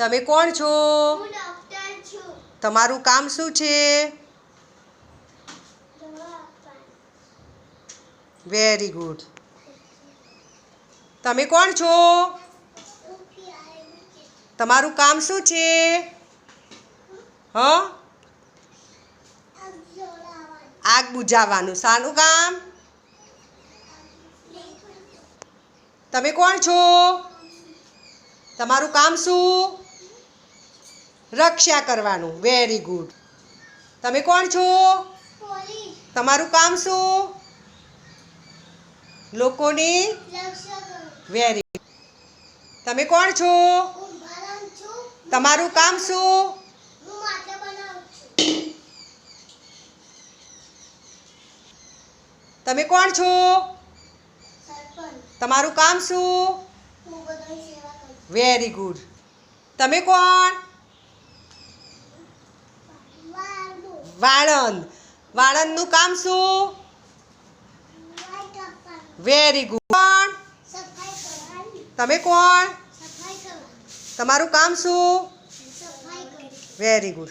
તમે કોણ છો? તમારું કામ શું છે? વેરી ગુડ તમે કોણ છો? તમારું કામ શું છે? હ? આગ બુઝાવવાનું શાનું કામ? તમે કોણ છો? તમારું કામ શું? રક્ષા કરવાનું. વેરી ગુડ તમે કોણ છો? તમારું કામ શું? લોકોની વેરી તમે કોણ છો? તમારું કામ શું? તમે કોણ છો? તમારું કામ શું? વેરી ગુડ તમે કોણ? વાળંદ. વાળંદનું કામ શું? વેરી ગુડ કોણ? તમે કોણ? તમારું કામ શું? Very good